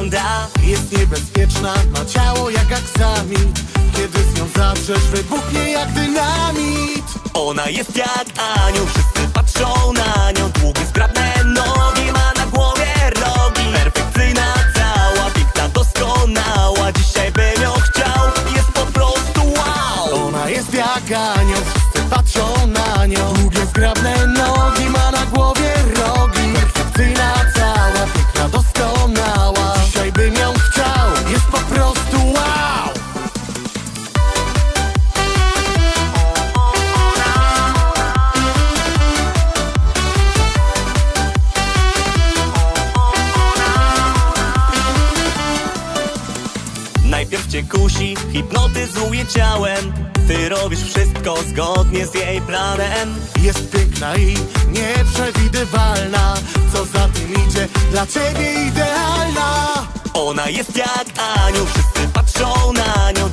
wygląda. Jest niebezpieczna, ma ciało jak aksamit Kiedy z nią zawrzesz, wybuchnie jak dynamit. Ona jest jak anioł, wszyscy patrzą na nią. Długie, zgrabne nogi, ma na głowie rogi. Perfekcyjna cała, piękna, doskonała. Dzisiaj bym ją chciał, jest po prostu wow. Ona jest jak anioł, Najpierw cię kusi, hipnotyzuje ciałem Ty robisz wszystko zgodnie z jej planem. Jest piękna i nieprzewidywalna. Co za tym idzie, dla ciebie idealna. Ona jest jak anioł, wszyscy patrzą na nią